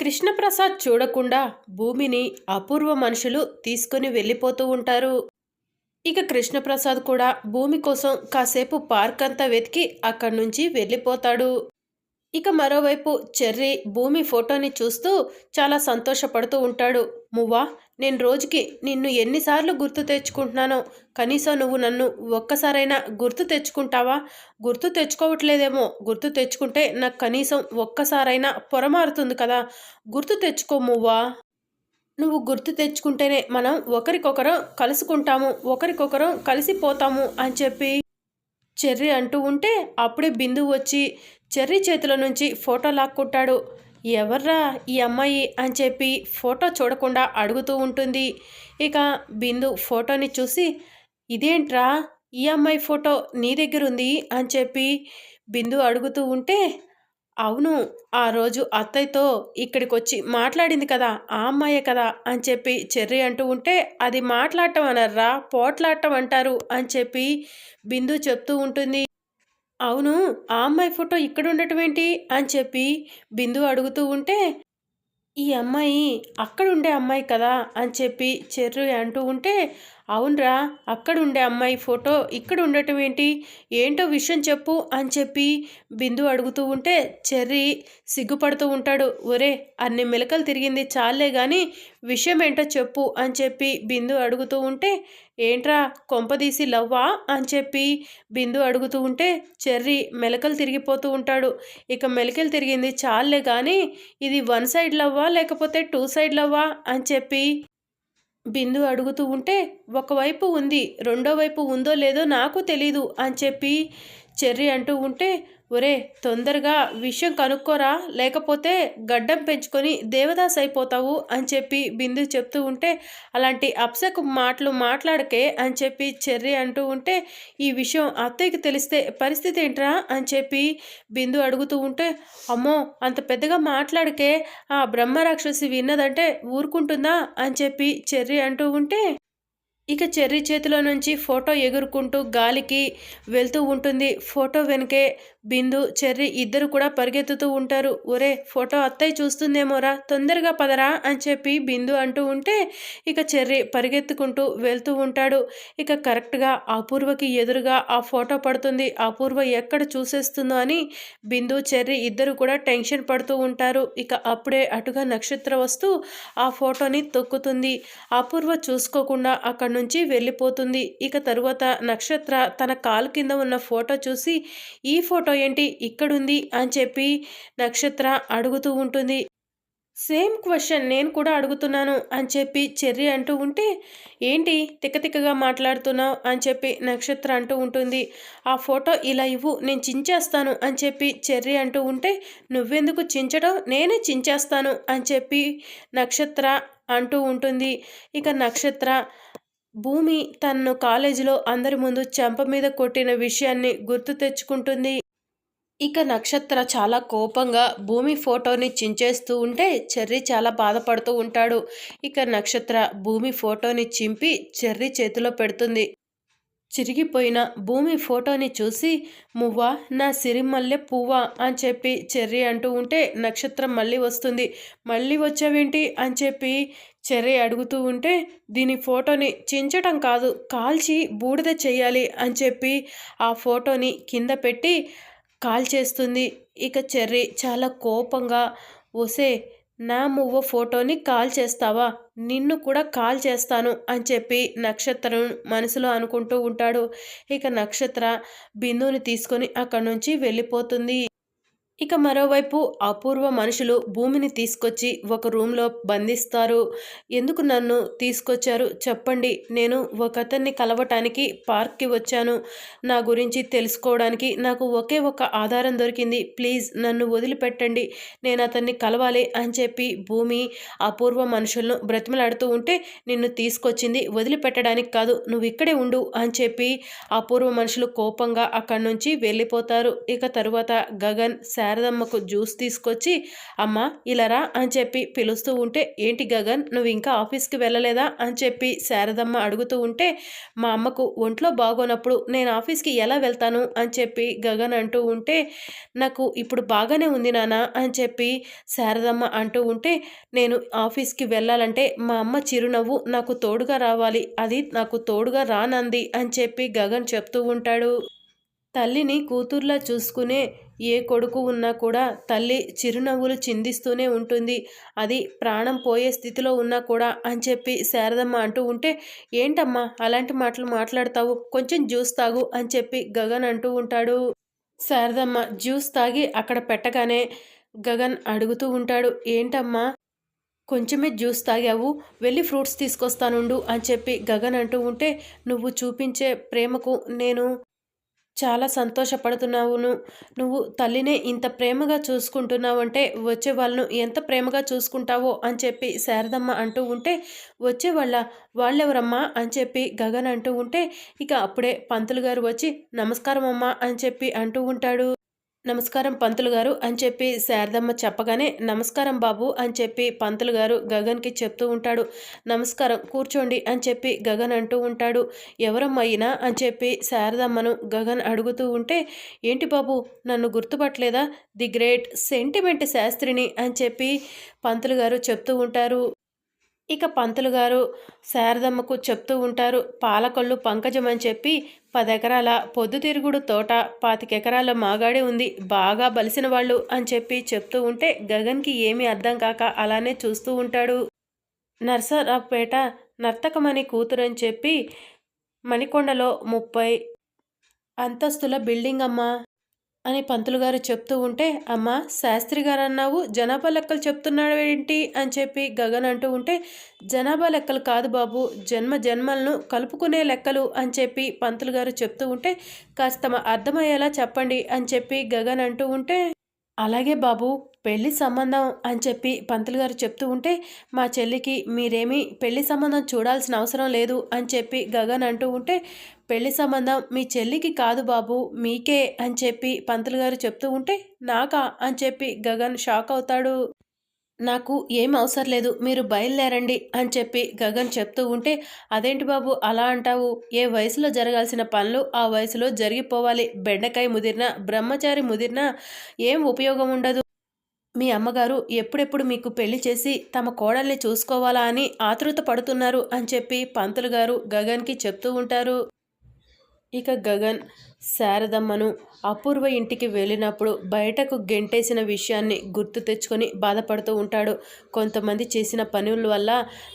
కృష్ణప్రసాద్ చూడకుండా భూమిని అపూర్వ మనుషులు తీసుకుని వెళ్ళిపోతూ ఉంటారు. ఇక కృష్ణప్రసాద్ కూడా భూమి కోసం కాసేపు పార్క్ అంతా వెతికి అక్కడి నుంచి వెళ్ళిపోతాడు. ఇక మరోవైపు చెర్రీ భూమి ఫోటోని చూస్తూ చాలా సంతోషపడుతూ ఉంటాడు. మువ్వా నేను రోజుకి నిన్ను ఎన్నిసార్లు గుర్తు తెచ్చుకుంటున్నానో? కనీసం నువ్వు నన్ను ఒక్కసారైనా గుర్తు తెచ్చుకుంటావా? గుర్తు తెచ్చుకోవట్లేదేమో. గుర్తు తెచ్చుకుంటే నాకు కనీసం ఒక్కసారైనా పొరమారుతుంది కదా. గుర్తు తెచ్చుకో మువ్వా. నువ్వు గుర్తు తెచ్చుకుంటేనే మనం ఒకరికొకరం కలుసుకుంటాము ఒకరికొకరం కలిసిపోతాము అని చెప్పి చెర్రీ అంటూ ఉంటే అప్పుడే బిందు వచ్చి చెర్రీ చేతుల నుంచి ఫోటో లాక్కుంటాడు ఎవర్రా ఈ అమ్మాయి అని చెప్పి ఫోటో చూడకుండా అడుగుతూ ఉంటుంది. ఇక బిందు ఫోటోని చూసి ఇదేంట్రా? ఈ అమ్మాయి ఫోటో నీ దగ్గర ఉంది? అని చెప్పి బిందు అడుగుతూ ఉంటే అవును ఆ రోజు అత్తయ్యతో ఇక్కడికి వచ్చి మాట్లాడింది కదా ఆ అమ్మాయే కదా అని చెప్పి చెర్రి అంటూ ఉంటే అది మాట్లాడటం అనర్రా పోట్లాడటం అంటారు అని చెప్పి బిందు చెప్తూ ఉంటుంది. అవును ఆ అమ్మాయి ఫోటో ఇక్కడ ఉండటం ఏంటి అని చెప్పి బిందు అడుగుతూ ఉంటే ఈ అమ్మాయి అక్కడ ఉండే అమ్మాయి కదా అని చెప్పి చెర్రు అంటూ ఉంటే అవునరా అక్కడ ఉండే అమ్మాయి ఫోటో ఇక్కడ ఉండటం ఏంటి? ఏంటో విషయం చెప్పు అని చెప్పి బిందు అడుగుతూ ఉంటే చెర్రీ సిగ్గుపడుతూ ఉంటాడు. ఒరే అన్ని మెలకలు తిరిగింది చాలే కానీ విషయం ఏంటో చెప్పు అని చెప్పి బిందు అడుగుతూ ఉంటే ఏంట్రా కొంపదీసి లవ్వా అని చెప్పి బిందు అడుగుతూ ఉంటే చెర్రీ మెలకలు తిరిగిపోతూ ఉంటాడు. ఇక మెలకలు తిరిగింది చాలే కానీ ఇది వన్ సైడ్ లవ్వా లేకపోతే టూ సైడ్ లవ్వా అని చెప్పి బిందు అడుగుతూ ఉంటే ఒకవైపు ఉంది రెండో వైపు ఉందో లేదో నాకు తెలీదు అని చెప్పి చెర్రీ అంటూ ఉంటే ఒరే తొందరగా విషయం కనుక్కోరా లేకపోతే గడ్డం పెంచుకొని దేవదాస్ అయిపోతావు అని చెప్పి బిందు చెప్తూ ఉంటే అలాంటి అప్సకు మాటలు మాట్లాడకే అని చెప్పి చెర్రి అంటూ ఉంటే ఈ విషయం అత్తయ్యకి తెలిస్తే పరిస్థితి ఏంట్రా అని చెప్పి బిందు అడుగుతూ ఉంటే అమ్మో అంత పెద్దగా మాట్లాడకే ఆ బ్రహ్మరాక్షసి విన్నదంటే ఊరుకుంటుందా అని చెప్పి చెర్రి అంటూ ఉంటే ఇక చెర్రీ చేతిలో నుంచి ఫోటో ఎగురుకుంటూ గాలికి వెళ్తూ ఉంటుంది. ఫోటో వెనుకే బిందు చెర్రీ ఇద్దరు కూడా పరిగెత్తుతూ ఉంటారు. ఒరే ఫోటో అత్తయ్య చూస్తుందేమోరా తొందరగా పదరా అని చెప్పి బిందు అంటూ ఉంటే ఇక చెర్రీ పరిగెత్తుకుంటూ వెళ్తూ ఉంటాడు. ఇక కరెక్ట్గా అపూర్వకి ఎదురుగా ఆ ఫోటో పడుతుంది. అపూర్వ ఎక్కడ చూసేస్తుందో అని బిందు చెర్రీ ఇద్దరు కూడా టెన్షన్ పడుతూ ఉంటారు. ఇక అప్పుడే అటుగా నక్షత్ర వస్తూ ఆ ఫోటోని తొక్కుతుంది. అపూర్వ చూసుకోకుండా అక్కడి నుంచి వెళ్ళిపోతుంది. ఇక తరువాత నక్షత్ర తన కాలు కింద ఉన్న ఫోటో చూసి ఈ ఫోటో ఫోటో ఏంటి? ఇక్కడుంది అని చెప్పి నక్షత్ర అడుగుతూ ఉంటుంది. సేమ్ క్వశ్చన్ నేను కూడా అడుగుతున్నాను అని చెప్పి చెర్రి అంటూ ఉంటే ఏంటి తిక్కతిక్కగా మాట్లాడుతున్నావు అని చెప్పి నక్షత్ర అంటూ ఉంటుంది. ఆ ఫోటో ఇలా ఇవ్వు నేను చించేస్తాను అని చెప్పి చెర్రి అంటూ ఉంటే నువ్వెందుకు చించడం? నేనే చించేస్తాను అని చెప్పి నక్షత్ర అంటూ ఉంటుంది. ఇక నక్షత్ర భూమి తన్ను కాలేజీలో అందరి ముందు చెంప మీద కొట్టిన విషయాన్ని గుర్తు తెచ్చుకుంటుంది. ఇక నక్షత్ర చాలా కోపంగా భూమి ఫోటోని చించేస్తూ ఉంటే చెర్రీ చాలా బాధపడుతూ ఉంటాడు. ఇక నక్షత్ర భూమి ఫోటోని చింపి చెర్రీ చేతిలో పెడుతుంది. చిరిగిపోయిన భూమి ఫోటోని చూసి మువ్వా నా సిరిమల్లె పువ్వా అని చెప్పి చెర్రీ అంటూ ఉంటే నక్షత్రం మళ్ళీ వస్తుంది. మళ్ళీ వచ్చావేంటి? అని చెప్పి చెర్రీ అడుగుతూ ఉంటే దీని ఫోటోని చించటం కాదు కాల్చి బూడిద చేయాలి అని చెప్పి ఆ ఫోటోని కింద పెట్టి కాల్ చేస్తుంది. ఇక చెర్రీ చాలా కోపంగా ఒసే నా మువ్వ ఫోటోని కాల్ చేస్తావా? నిన్ను కూడా కాల్ చేస్తాను అని చెప్పి నక్షత్రం మనసులో అనుకుంటూ ఉంటాడు. ఇక నక్షత్ర బిందుని తీసుకొని అక్కడి నుంచి వెళ్ళిపోతుంది. ఇక మరోవైపు అపూర్వ మనుషులు భూమిని తీసుకొచ్చి ఒక రూమ్లో బంధిస్తారు. ఎందుకు నన్ను తీసుకొచ్చారు? చెప్పండి. నేను ఒక అతన్ని కలవటానికి పార్క్కి వచ్చాను. నా గురించి తెలుసుకోవడానికి నాకు ఒకే ఒక ఆధారం దొరికింది. ప్లీజ్ నన్ను వదిలిపెట్టండి. నేను అతన్ని కలవాలి అని చెప్పి భూమి అపూర్వ మనుషులను బ్రతిమలాడుతూ ఉంటే నిన్ను తీసుకొచ్చింది వదిలిపెట్టడానికి కాదు. నువ్వు ఇక్కడే ఉండు అని చెప్పి అపూర్వ మనుషులు కోపంగా అక్కడి నుంచి వెళ్ళిపోతారు. ఇక తరువాత గగన్ శారీ శారదమ్మకు జ్యూస్ తీసుకొచ్చి అమ్మ ఇలారా అని చెప్పి పిలుస్తూ ఉంటే ఏంటి గగన్ నువ్వు ఇంకా ఆఫీస్కి వెళ్ళలేదా? అని చెప్పి శారదమ్మ అడుగుతూ ఉంటే మా అమ్మకు ఒంట్లో బాగోనప్పుడు నేను ఆఫీస్కి ఎలా వెళ్తాను? అని చెప్పి గగన్ అంటూ ఉంటే నాకు ఇప్పుడు బాగానే ఉంది నాన్న అని చెప్పి శారదమ్మ అంటూ ఉంటే నేను ఆఫీస్కి వెళ్ళాలంటే మా అమ్మ చిరునవ్వు నాకు తోడుగా రావాలి అది నాకు తోడుగా రానంది అని చెప్పి గగన్ చెప్తూ ఉంటాడు. తల్లిని కూతుర్లా చూసుకునే ఏ కొడుకు ఉన్నా కూడా తల్లి చిరునవ్వులు చిందిస్తూనే ఉంటుంది. అది ప్రాణం పోయే స్థితిలో ఉన్నా కూడా అని చెప్పి శారదమ్మ అంటూ ఉంటే ఏంటమ్మా అలాంటి మాటలు మాట్లాడతావు? కొంచెం జ్యూస్ తాగు అని చెప్పి గగన్ అంటూ ఉంటాడు. శారదమ్మ జ్యూస్ తాగి అక్కడ పెట్టగానే గగన్ అడుగుతూ ఉంటాడు ఏంటమ్మా కొంచెమే జ్యూస్ తాగావు? వెళ్ళి ఫ్రూట్స్ తీసుకొస్తానుండు అని చెప్పి గగన్ అంటూ ఉంటే నువ్వు చూపించే ప్రేమకు నేను చాలా సంతోషపడుతున్నావును నువ్వు తల్లినే ఇంత ప్రేమగా చూసుకుంటున్నావంటే వచ్చే వాళ్ళను ఎంత ప్రేమగా చూసుకుంటావో అని చెప్పి శారదమ్మ అంటూ ఉంటే వచ్చే వాళ్ళ వాళ్ళెవరమ్మా అని చెప్పి గగన్ అంటూ ఉంటే ఇక అప్పుడే పంతులు గారు వచ్చి నమస్కారం అమ్మా అని చెప్పి అంటూ ఉంటాడు. నమస్కారం పంతులు గారు అని చెప్పి శారదమ్మ చెప్పగానే నమస్కారం బాబు అని చెప్పి పంతులు గారు గగన్కి చెప్తూ ఉంటాడు. నమస్కారం కూర్చోండి అని చెప్పి గగన్ అంటూ ఉంటాడు. ఎవరమ్మాయినా అని చెప్పి శారదమ్మను గగన్ అడుగుతూ ఉంటే ఏంటి బాబు నన్ను గుర్తుపట్టలేదా? ది గ్రేట్ సెంటిమెంట్ శాస్త్రిని అని చెప్పి పంతులు గారు చెప్తూ ఉంటారు. ఇక పంతులు గారు శారదమ్మకు చెప్తూ ఉంటారు పాలకొల్లు పంకజం అని చెప్పి పదెకరాల పొద్దుతిరుగుడు తోట పాతికెకరాల మాగాడే ఉంది బాగా బలిసిన వాళ్ళు అని చెప్పి చెప్తూ ఉంటే గగన్కి ఏమీ అర్థం కాక అలానే చూస్తూ ఉంటాడు. నర్సరావుపేట నర్తకమణి కూతురని చెప్పి మణికొండలో ముప్పై అంతస్తుల బిల్డింగ్ అమ్మా అని పంతులు గారు చెప్తూ ఉంటే అమ్మ శాస్త్రి గారు అన్నావు జనాభా లెక్కలు చెప్తున్నాడు ఏంటి అని చెప్పి గగన్ అంటూ ఉంటే జనాభా లెక్కలు కాదు బాబు జన్మ జన్మలను కలుపుకునే లెక్కలు అని చెప్పి పంతులు గారు చెప్తూ ఉంటే కాస్త అర్థమయ్యేలా చెప్పండి అని చెప్పి గగన్ అంటూ ఉంటే అలాగే బాబు పెళ్ళి సంబంధం అని చెప్పి పంతులు గారు చెప్తూ ఉంటే మా చెల్లికి మీరేమీ పెళ్ళి సంబంధం చూడాల్సిన అవసరం లేదు అని చెప్పి గగన్ అంటూ ఉంటే పెళ్ళి సంబంధం మీ చెల్లికి కాదు బాబు మీకే అని చెప్పి పంతులు గారు చెప్తూ ఉంటే నాకా అని చెప్పి గగన్ షాక్ అవుతాడు. నాకు ఏం అవసరం లేదు మీరు బయలుదేరండి అని చెప్పి గగన్ చెప్తూ ఉంటే అదేంటి బాబు అలా అంటావు? ఏ వయసులో జరగాల్సిన పనులు ఆ వయసులో జరిగిపోవాలి. బెండకాయ ముదిరినా బ్రహ్మచారి ముదిరినా ఏం ఉపయోగం ఉండదు. మీ అమ్మగారు ఎప్పుడెప్పుడు మీకు పెళ్ళి చేసి తమ కోడల్ని చూసుకోవాలా అని ఆతృత పడుతున్నారు అని చెప్పి పంతులు గారు గగన్కి చెప్తూ ఉంటారు. ఇక గగన్ శారదమ్మను అపూర్వ ఇంటికి వెళ్ళినప్పుడు బయటకు గెంటేసిన విషయాన్ని గుర్తు తెచ్చుకొని బాధపడుతూ ఉంటాడు. కొంతమంది చేసిన పనుల వల్ల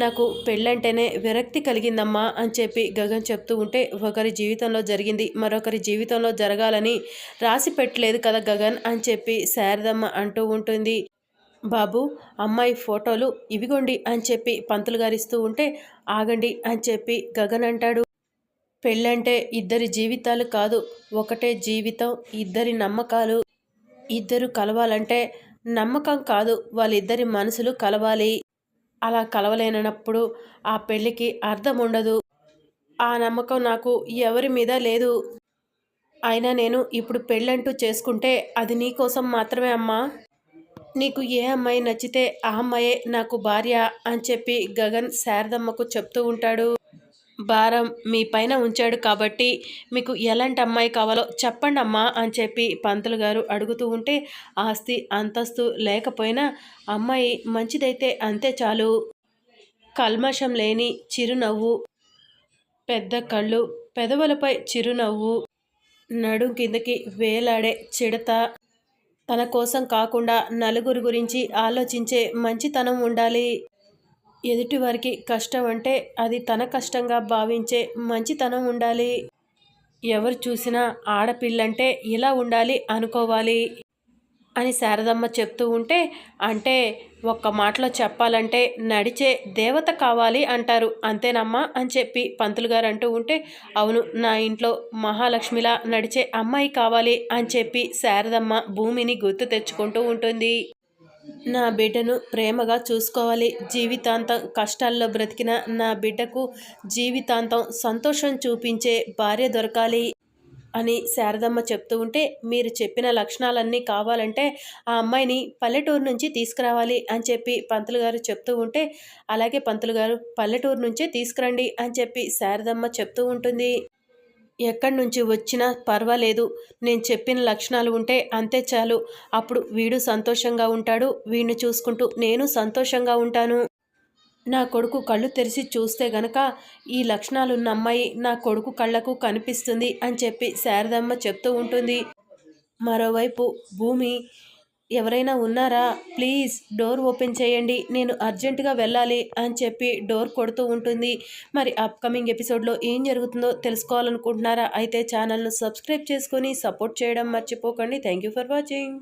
నాకు పెళ్ళంటేనే విరక్తి కలిగిందమ్మా అని చెప్పి గగన్ చెప్తూ ఉంటే ఒకరి జీవితంలో జరిగింది మరొకరి జీవితంలో జరగాలని రాసి పెట్టలేదు కదా గగన్ అని చెప్పి శారదమ్మ అంటూ ఉంటుంది. బాబు అమ్మాయి ఫోటోలు ఇవిగోండి అని చెప్పి పంతులు గారిస్తూ ఉంటే ఆగండి అని చెప్పి గగన్ అంటాడు. పెళ్ళంటే ఇద్దరి జీవితాలు కాదు ఒకటే జీవితం ఇద్దరి నమ్మకాలు. ఇద్దరు కలవాలంటే నమ్మకం కాదు వాళ్ళిద్దరి మనసులు కలవాలి. అలా కలవలేనప్పుడు ఆ పెళ్ళికి అర్థం ఉండదు. ఆ నమ్మకం నాకు ఎవరి మీద లేదు. అయినా నేను ఇప్పుడు పెళ్ళంటూ చేసుకుంటే అది నీకోసం మాత్రమే అమ్మా. నీకు ఏ అమ్మాయి నచ్చితే ఆ అమ్మాయే నాకు భార్య అని చెప్పి గగన్ శారదమ్మకు చెప్తూ ఉంటాడు. భారం మీ పైన ఉంచాడు కాబట్టి మీకు ఎలాంటి అమ్మాయి కావాలో చెప్పండి అమ్మా అని చెప్పి పంతులు గారు అడుగుతూ ఉంటే ఆస్తి అంతస్తు లేకపోయినా అమ్మాయి మంచిదైతే అంతే చాలు. కల్మషం లేని చిరునవ్వు పెద్ద కళ్ళు పెదవులపై చిరునవ్వు నడుం కిందకి వేలాడే చిడత తన కోసం కాకుండా నలుగురు గురించి ఆలోచించే మంచితనం ఉండాలి. ఎదుటివారికి కష్టం అంటే అది తన కష్టంగా భావించే మంచితనం ఉండాలి. ఎవరు చూసినా ఆడపిల్లంటే ఇలా ఉండాలి అనుకోవాలి అని శారదమ్మ చెప్తూ ఉంటే అంటే ఒక్క మాటలో చెప్పాలంటే నడిచే దేవత కావాలి అంటారు. అంతేనమ్మా అని చెప్పి పంతులు గారు అంటూ ఉంటే అవును నా ఇంట్లో మహాలక్ష్మిలా నడిచే అమ్మాయి కావాలి అని చెప్పి శారదమ్మ భూమిని గుర్తు తెచ్చుకుంటూ ఉంటుంది. నా బిడ్డను ప్రేమగా చూసుకోవాలి. జీవితాంతం కష్టాల్లో బ్రతికిన నా బిడ్డకు జీవితాంతం సంతోషం చూపించే భార్య దొరకాలి అని శారదమ్మ చెప్తూ ఉంటే మీరు చెప్పిన లక్షణాలన్నీ కావాలంటే ఆ అమ్మాయిని పల్లెటూరు నుంచి తీసుకురావాలి అని చెప్పి పంతులు గారు చెప్తూ ఉంటే అలాగే పంతులు గారు పల్లెటూరు నుంచే తీసుకురండి అని చెప్పి శారదమ్మ చెప్తూ ఉంటుంది. ఎక్కడి నుంచి వచ్చినా పర్వాలేదు. నేను చెప్పిన లక్షణాలు ఉంటే అంతే చాలు. అప్పుడు వీడు సంతోషంగా ఉంటాడు. వీడిని చూసుకుంటూ నేను సంతోషంగా ఉంటాను. నా కొడుకు కళ్ళు తెరిచి చూస్తే గనక ఈ లక్షణాలున్న అమ్మాయి నా కొడుకు కళ్ళకు కనిపిస్తుంది అని చెప్పి శారదమ్మ చెప్తూ ఉంటుంది. మరోవైపు భూమి ఎవరైనా ఉన్నారా? ప్లీజ్ డోర్ ఓపెన్ చేయండి. నేను అర్జెంటుగా వెళ్ళాలి అని చెప్పి డోర్ కొడుతూ ఉంటుంది. మరి అప్కమింగ్ ఎపిసోడ్లో ఏం జరుగుతుందో తెలుసుకోవాలనుకుంటున్నారా? అయితే ఛానల్ను సబ్స్క్రైబ్ చేసుకొని సపోర్ట్ చేయడం మర్చిపోకండి. Thank you for watching.